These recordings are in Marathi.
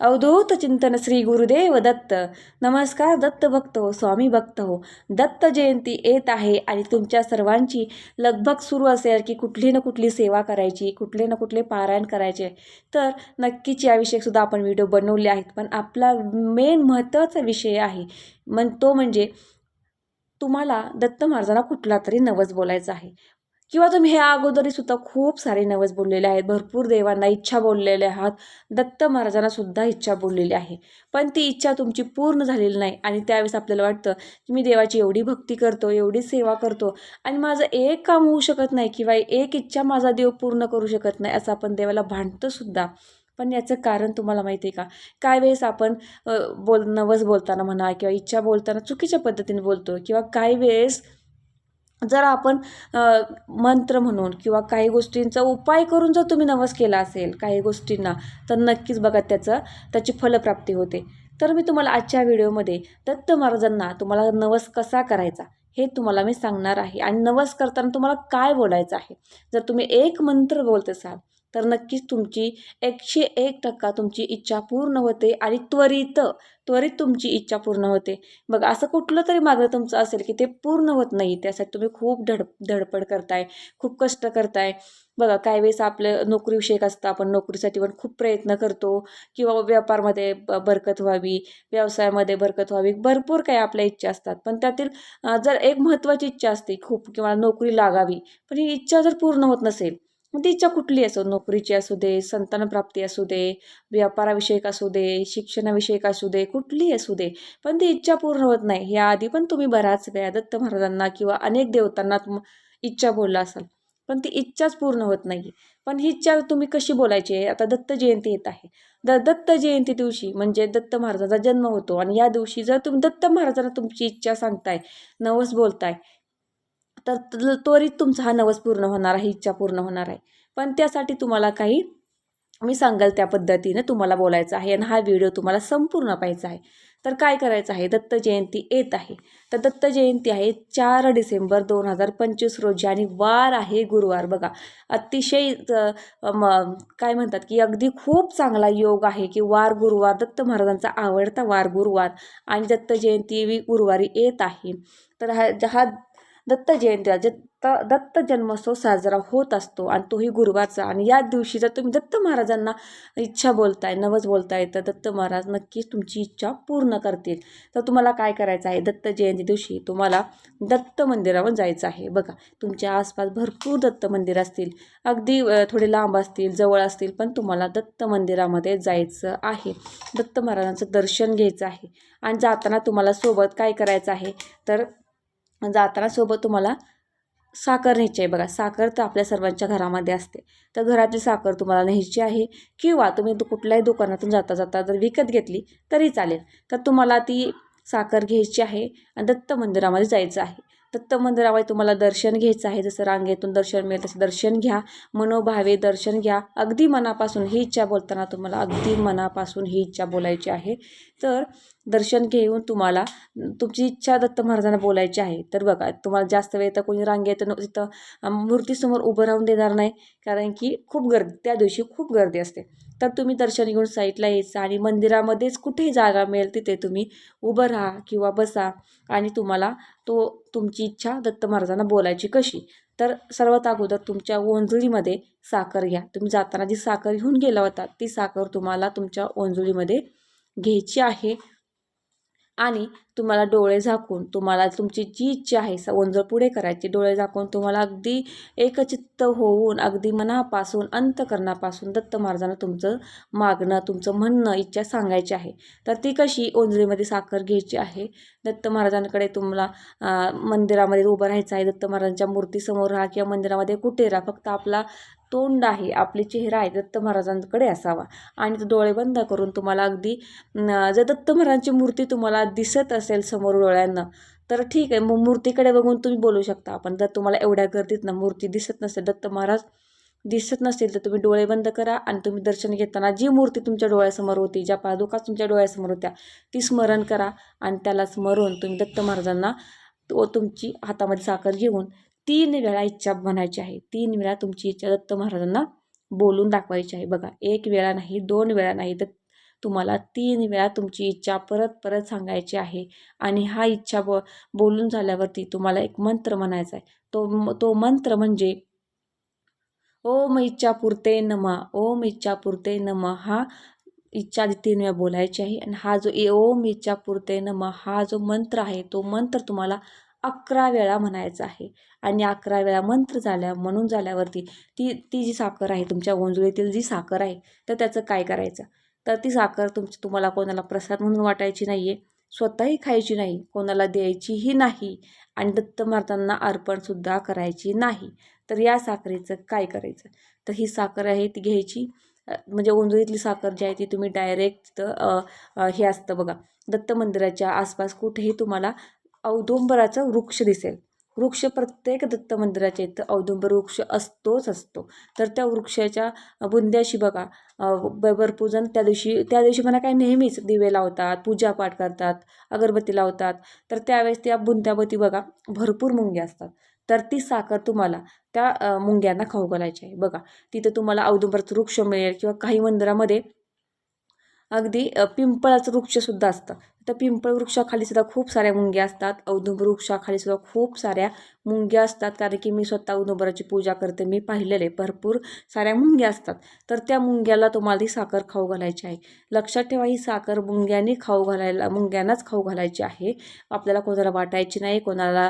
अवधूत चिंतन श्री गुरुदेव दत्त. नमस्कार दत्त भक्त हो स्वामी भक्त हो. दत्त जयंती येत आहे आणि तुमच्या सर्वांची लगभग सुरू असेल की कुठली ना कुठली सेवा करायची कुठले ना कुठले पारायण करायचे. तर नक्कीच याविषयीसुद्धा आपण व्हिडिओ बनवले आहेत. पण आपला मेन महत्त्वाचा विषय आहे. मग तो म्हणजे तुम्हाला दत्त महाराजांना कुठला तरी नवस बोलायचा आहे. किंवा तुम्ही ह्या अगोदरी सुद्धा खूप सारे नवस बोललेले आहेत. भरपूर देवांना इच्छा बोललेले आहात. दत्त महाराजांना सुद्धा इच्छा बोललेली आहे. पण ती इच्छा तुमची पूर्ण झालेली नाही आणि त्यावेळेस आपल्याला वाटतं की मी देवाची एवढी भक्ती करतो एवढी सेवा करतो आणि माझं एक काम होऊ शकत नाही किंवा एक इच्छा माझा देव पूर्ण करू शकत नाही असं आपण देवाला भांडतो सुद्धा. पण याचं कारण तुम्हाला माहिती आहे का? काय वेळेस आपण बोल नवस बोलताना म्हणा किंवा इच्छा बोलताना चुकीच्या पद्धतीने बोलतो किंवा काही वेळेस जर आपण मंत्र म्हणून किंवा काही गोष्टींचा उपाय करून जर तुम्ही नवस केला असेल काही गोष्टींना तर नक्कीच बघा त्याचं त्याची फलप्राप्ती होते. तर मी तुम्हाला आजच्या व्हिडिओमध्ये दत्त महाराजांना तुम्हाला नवस कसा करायचा हे तुम्हाला मी सांगणार आहे. आणि नवस करताना तुम्हाला काय बोलायचं आहे? जर तुम्ही एक मंत्र बोलत असाल तर नक्कीच तुमची एकशे एक टक्का तुमची इच्छा पूर्ण होते आणि त्वरित त्वरित तुमची इच्छा पूर्ण होते. बघा असं कुठलं तरी मागं तुमचं असेल की ते पूर्ण होत नाही. त्यासाठी तुम्ही खूप धड धडपड करताय खूप कष्ट करताय. बघा काही वेळेस आपलं नोकरीविषयक असतं आपण नोकरीसाठी पण खूप प्रयत्न करतो किंवा व्यापारमध्ये ब बरकत व्हावी व्यवसायामध्ये बरकत व्हावी. भरपूर काही आपल्या इच्छा असतात. पण त्यातील जर एक महत्त्वाची इच्छा असते खूप किंवा नोकरी लागावी पण ही इच्छा जर पूर्ण होत नसेल मग ती इच्छा कुठली असो नोकरीची असू दे संतानप्राप्ती असू दे व्यापाराविषयक असू दे शिक्षणाविषयक असू दे कुठलीही असू दे पण ती इच्छा पूर्ण होत नाही. याआधी पण तुम्ही बऱ्याच वेळा दत्त महाराजांना किंवा अनेक देवतांना तुम इच्छा बोलला असाल पण ती इच्छाच पूर्ण होत नाही पण ही इच्छा तुम्ही कशी बोलायची? आहे आता दत्त जयंती येत आहे. द दत्त जयंती दिवशी म्हणजे दत्त महाराजांचा जन्म होतो आणि या दिवशी जर तुम्ही दत्त महाराजांना तुमची इच्छा सांगताय नवस बोलताय तर त्वरित तुमचा हा नवस पूर्ण होणार आहे इच्छा पूर्ण होणार आहे. पण त्यासाठी तुम्हाला काही मी सांगाल त्या पद्धतीने तुम्हाला बोलायचं आहे आणि हा व्हिडिओ तुम्हाला संपूर्ण पाहायचा आहे. तर काय करायचं आहे? दत्त जयंती येत आहे. तर दत्त जयंती आहे चार डिसेंबर दोन हजार पंचवीस रोजी आणि वार आहे गुरुवार. बघा अतिशय काय म्हणतात की अगदी खूप चांगला योग आहे की वार गुरुवार दत्त महाराजांचा आवडता वार गुरुवार आणि दत्त जयंती गुरुवारी येत आहे. तर हा हा दत्त जयंती दत्त दत्त जन्मोत्सव साजरा होत असतो आणि तोही गुरुवारचा. आणि या दिवशी जर तुम्ही दत्त महाराजांना इच्छा बोलताय नवस बोलताय तर दत्त महाराज नक्कीच तुमची इच्छा पूर्ण करतील. तर तुम्हाला काय करायचं आहे? दत्त जयंती दिवशी तुम्हाला दत्त मंदिरावर जायचं आहे. बघा तुमच्या आसपास भरपूर दत्त मंदिर असतील. अगदी थोडे लांब असतील जवळ असतील पण तुम्हाला दत्त मंदिरामध्ये जायचं आहे. दत्त महाराजांचं दर्शन घ्यायचं आहे. आणि जाताना तुम्हाला सोबत काय करायचं आहे? तर जाताना सोबत तुम्हाला साखर न्यायची आहे. बघा साखर तर आपल्या सर्वांच्या घरामध्ये असते. तर घरातली साखर तुम्हाला न्यायची आहे किंवा तुम्ही कुठल्याही दुकानातून जाता जाता जर विकत घेतली तरी चालेल. तर तुम्हाला ती साखर घ्यायची आहे आणि दत्त मंदिरामध्ये जायचं आहे. दत्त मंदिरामध्ये तुम्हाला दर्शन घ्यायचं आहे. जसं रांगेतून दर्शन मिळेल तसं दर्शन घ्या. मनोभावे दर्शन घ्या. अगदी मनापासून ही इच्छा बोलताना तुम्हाला अगदी मनापासून ही इच्छा बोलायची आहे. तर दर्शन घेऊन तुम्हाला तुमची इच्छा दत्त महाराजांना बोलायची आहे. तर बघा तुम्हाला जास्त वेळ तर कोणी रांगेत तिथं मूर्तीसमोर उभं राहून देणार नाही. कारण की खूप गर्दी त्या दिवशी खूप गर्दी असते. तर तुम्ही दर्शन घेऊन साईटला यायचं आणि मंदिरामध्येच कुठेही जागा मिळेल तिथे तुम्ही उभं राहा किंवा बसा आणि तुम्हाला तो तुमची इच्छा दत्त महाराजांना बोलायची कशी. तर सर्वात अगोदर तुमच्या ओंजळीमध्ये साखर घ्या. तुम्ही जाताना जी साखर घेऊन गेला होता ती साखर तुम्हाला तुमच्या ओंजळीमध्ये घ्यायची आहे. आणि तुम्हाला डोळे झाकून तुम्हाला तुमची जी इच्छा आहे स ओंजळ पुढे करायची डोळे झाकून तुम्हाला अगदी एकचित्त होऊन अगदी मनापासून अंतकरणापासून दत्त महाराजांना तुमचं मागणं तुमचं म्हणणं इच्छा सांगायची आहे. तर ती कशी ओंजळीमध्ये साखर घ्यायची आहे? दत्त महाराजांकडे तुम्हाला मंदिरामध्ये उभं राहायचं आहे. दत्त महाराजांच्या मूर्तीसमोर राहा किंवा मंदिरामध्ये कुठे राहा. फक्त आपला तोंड आहे आपले चेहरा आहे दत्त महाराजांकडे असावा. आणि तो डोळे बंद करून तुम्हाला अगदी जर दत्त महाराजांची मूर्ती तुम्हाला दिसत असेल असेल समोर डोळ्यांना तर ठीक आहे. मग मूर्तीकडे बघून तुम्ही बोलू शकता. आपण जर तुम्हाला एवढ्या गर्दीत ना मूर्ती दिसत नसेल दत्त महाराज दिसत नसेल तर तुम्ही डोळे बंद करा आणि तुम्ही दर्शन घेताना जी मूर्ती तुमच्या डोळ्यासमोर होती ज्या पादुका तुमच्या डोळ्यासमोर होत्या ती स्मरण करा आणि त्याला स्मरून तुम्ही दत्त महाराजांना तो तुमची हातामध्ये साखर घेऊन तीन वेळा इच्छा म्हणायची आहे. तीन वेळा तुमची इच्छा दत्त महाराजांना बोलून दाखवायची आहे. बघा एक वेळा नाही दोन वेळा नाही तर तुम्हाला तीन वेळा तुमची इच्छा परत परत सांगायची आहे. आणि हा इच्छा ब बोलून झाल्यावरती तुम्हाला एक मंत्र म्हणायचा आहे तो तो मंत्र म्हणजे ओम इच्छा पुरते नमा ओम इच्छा पुरते नमा हा इच्छा तीन वेळा बोलायची आहे. आणि हा जो ए ओम इच्छा पुरते नमा हा जो मंत्र आहे तो मंत्र तुम्हाला अकरा वेळा म्हणायचा आहे. आणि अकरा वेळा मंत्र झाल्या म्हणून झाल्यावरती ती ती जी साखर आहे तुमच्या गोंजुळीतील जी साखर आहे तर त्याचं काय करायचं? तर ती साखर तुमची तुम्हाला कोणाला प्रसाद म्हणून वाटायची नाही आहे स्वतःही खायची नाही कोणाला द्यायचीही नाही आणि दत्त मारताना अर्पणसुद्धा करायची नाही. तर या साखरेचं काय करायचं? तर ही साखर आहे ती घ्यायची. म्हणजे ओंजळीतली साखर जी आहे ती तुम्ही डायरेक्ट तिथं हे असतं बघा दत्त मंदिराच्या आसपास कुठेही तुम्हाला औदुंबराचं वृक्ष दिसेल. वृक्ष प्रत्येक दत्त मंदिराच्या इथं औदुंबर वृक्ष असतोच असतो. तर त्या वृक्षाच्या बुंद्याशी बघा भरपूर जण त्या दिवशी त्या दिवशी म्हणा काय नेहमीच दिवे लावतात पूजापाठ करतात अगरबत्ती लावतात. तर त्यावेळेस त्या बुंद्यावरती बघा भरपूर मुंग्या असतात. तर ती साखर तुम्हाला त्या मुंग्यांना खाऊ घालायची आहे. बघा तिथं तुम्हाला औदुंबरचं वृक्ष मिळेल किंवा काही मंदिरामध्ये अगदी पिंपळाचं वृक्षसुद्धा असतं. तर पिंपळ वृक्षाखाली सुद्धा खूप साऱ्या मुंग्या असतात. औदुंबर वृक्षाखाली सुद्धा खूप साऱ्या मुंग्या असतात. कारण की मी स्वतः औदुंबराची पूजा करते. मी पाहिलेले भरपूर साऱ्या मुंग्या असतात. तर त्या मुंग्याला तुम्हाला ही साखर खाऊ घालायची आहे. लक्षात ठेवा ही साखर मुंग्यांनी खाऊ घालायला मुंग्यांनाच खाऊ घालायची आहे. आपल्याला कोणाला वाटायची नाही कोणाला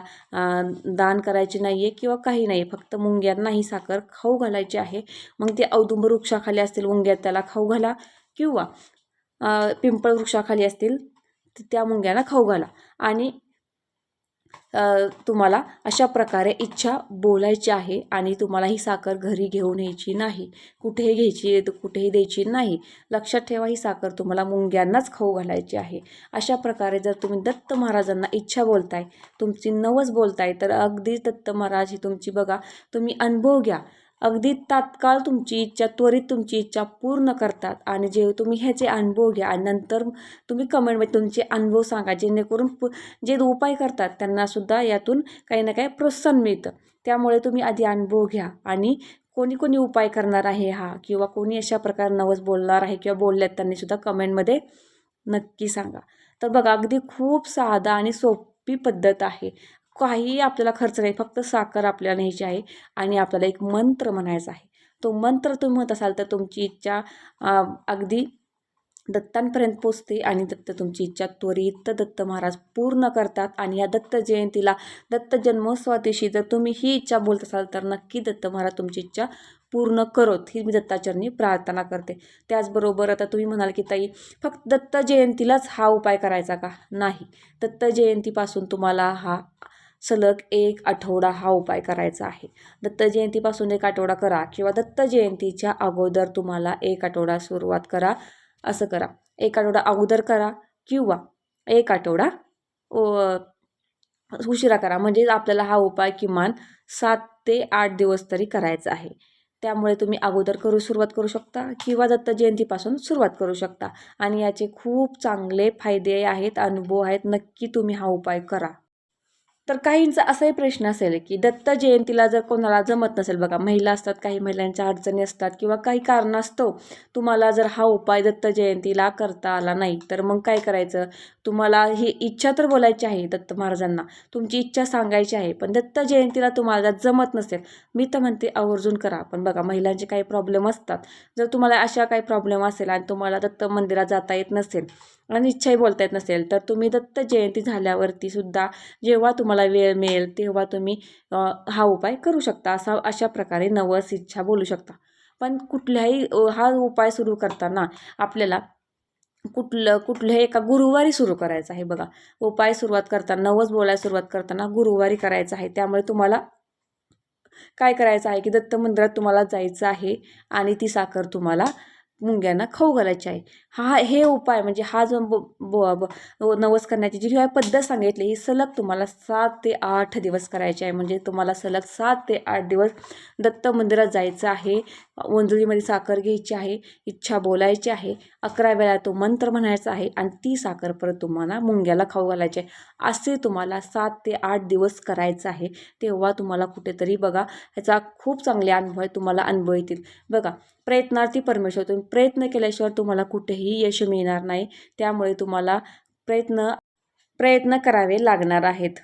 दान करायची नाही आहे किंवा काही नाही फक्त मुंग्यांना ही साखर खाऊ घालायची आहे. मग ते औदुंबर वृक्षाखाली असतील मुंग्या त्याला खाऊ घाला. किंवा पिंपळ वृक्षाखाली असतील त्या मुंग्यांना खाऊ घाला. आणि तुम्हाला अशा प्रकारे इच्छा बोलायची आहे आणि तुम्हाला ही साखर घरी घेऊन यायची नाही कुठेही घ्यायची कुठेही द्यायची नाही लक्षात ठेवा ही साखर तुम्हाला मुंग्यांनाच खाऊ घालायची आहे. अशा प्रकारे जर तुम्ही दत्त महाराजांना इच्छा बोलताय तुमची नवस बोलताय तर अगदी दत्त महाराज ही तुमची बघा तुम्ही अनुभव घ्या. अगदी तात्काळ तुमची इच्छा त्वरित तुमची इच्छा पूर्ण करतात. आणि जे तुम्ही ह्याचे अनुभव घ्या आणि नंतर तुम्ही कमेंटमध्ये तुमचे अनुभव सांगा जेणेकरून पु जे उपाय करतात त्यांनासुद्धा यातून काही ना काही प्रोत्साहन मिळतं. त्यामुळे तुम्ही आधी अनुभव घ्या आणि कोणी कोणी उपाय करणार आहे हा किंवा कोणी अशा प्रकारे नवस बोलणार आहे किंवा बोलल्यात त्यांनीसुद्धा कमेंटमध्ये नक्की सांगा. तर बघा अगदी खूप साधा आणि सोपी पद्धत आहे. काहीही आपल्याला खर्च नाही फक्त साखर आपल्याला न्यायची आहे आणि आपल्याला एक मंत्र म्हणायचा आहे. तो मंत्र तुम्ही म्हणत असाल तर तुमची इच्छा अगदी दत्तांपर्यंत पोचते आणि दत्त तुमची इच्छा त्वरित दत्त महाराज पूर्ण करतात आणि या दत्त जयंतीला दत्त जन्मोत्सवा दिवशी जर तुम्ही ही इच्छा बोलत असाल तर नक्की दत्त महाराज तुमची इच्छा पूर्ण करोत ही मी दत्ताचरणी प्रार्थना करते. त्याचबरोबर आता तुम्ही म्हणाल की ताई फक्त दत्त जयंतीलाच हा उपाय करायचा का? नाही. दत्त जयंतीपासून तुम्हाला हा सलग एक आठवडा हा उपाय करायचा आहे. दत्त जयंतीपासून एक आठवडा करा किंवा दत्त जयंतीच्या अगोदर तुम्हाला एक आठवडा सुरुवात करा असं करा. एक आठवडा अगोदर करा किंवा एक आठवडा उशिरा करा. म्हणजे आपल्याला हा उपाय किमान सात ते आठ दिवस तरी करायचा आहे. त्यामुळे तुम्ही अगोदर करू सुरुवात करू शकता किंवा दत्त जयंतीपासून सुरुवात करू शकता. आणि याचे खूप चांगले फायदे आहेत अनुभव आहेत. नक्की तुम्ही हा उपाय करा. तर काहींचा असाही प्रश्न असेल की दत्त जयंतीला जर कोणाला जमत नसेल बघा महिला असतात काही महिलांच्या अडचणी असतात किंवा काही कारणास्तव तुम्हाला जर हा उपाय दत्त जयंतीला करता आला नाही तर मग काय करायचं? तुम्हाला ही इच्छा तर बोलायची आहे दत्त महाराजांना तुमची इच्छा सांगायची आहे पण दत्त जयंतीला तुम्हाला जमत नसेल मी तर म्हणते आवर्जून करा. पण बघा महिलांचे काही प्रॉब्लेम असतात. जर तुम्हाला अशा काही प्रॉब्लेम असेल आणि तुम्हाला दत्त मंदिरात जाता येत नसेल आणि इच्छाही बोलता येत नसेल. तर तुम्ही दत्त जयंती झाल्यावरती सुद्धा जेव्हा तुम्हाला वेळ मिळेल तेव्हा तुम्ही हा उपाय करू शकता. असा अशा प्रकारे नवस इच्छा बोलू शकता. पण कुठल्याही हा उपाय सुरू करताना आपल्याला कुठलं कुठल्याही एका गुरुवारी सुरू करायचं आहे बघा. उपाय सुरुवात करताना नवस बोलायला सुरुवात करताना गुरुवारी करायचं आहे. त्यामुळे तुम्हाला काय करायचं आहे की दत्त मंदिरात तुम्हाला जायचं आहे आणि ती साखर तुम्हाला मुंग्यांना खाऊ घालायची आहे. हा हे उपाय म्हणजे हा जो ब नवस करण्याची जी आहे पद्धत सांगितली ही सलग तुम्हाला सात ते आठ दिवस करायची आहे. म्हणजे तुम्हाला सलग सात ते आठ दिवस दत्त मंदिरात जायचं आहे. वंजुळीमध्ये साखर घ्यायची आहे. इच्छा बोलायची आहे. अकरा वेळा तो मंत्र म्हणायचा आहे आणि ती साखर परत तुम्हाला मुंग्याला खाऊ घालायची आहे. असे तुम्हाला सात ते आठ दिवस करायचं आहे. तेव्हा तुम्हाला कुठेतरी बघा ह्याचा खूप चांगले अनुभव तुम्हाला अनुभव येतील. बघा प्रयत्नार्थी परमेश्वर तुम्ही प्रयत्न केल्याशिवाय तुम्हाला कुठेही यश मिळणार नाही. त्यामुळे तुम्हाला प्रयत्न प्रयत्न करावे लागणार आहेत.